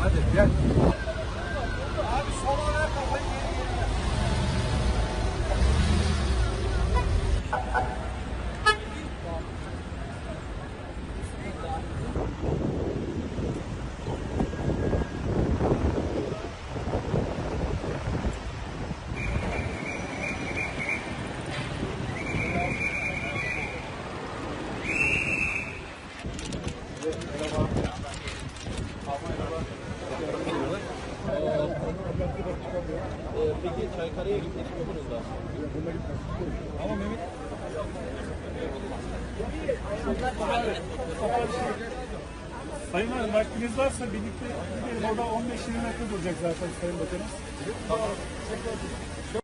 Hadi gel. Abi sola ver kafayı geri geri ver. Thank you. Ee, peki Çaykara'ya gitmek istiyordunuz da. Ama Mehmet Sayın Hanım vaktiniz varsa birlikte gidelim. Orada 15-20 metre duracak zaten Sayın Bakanım.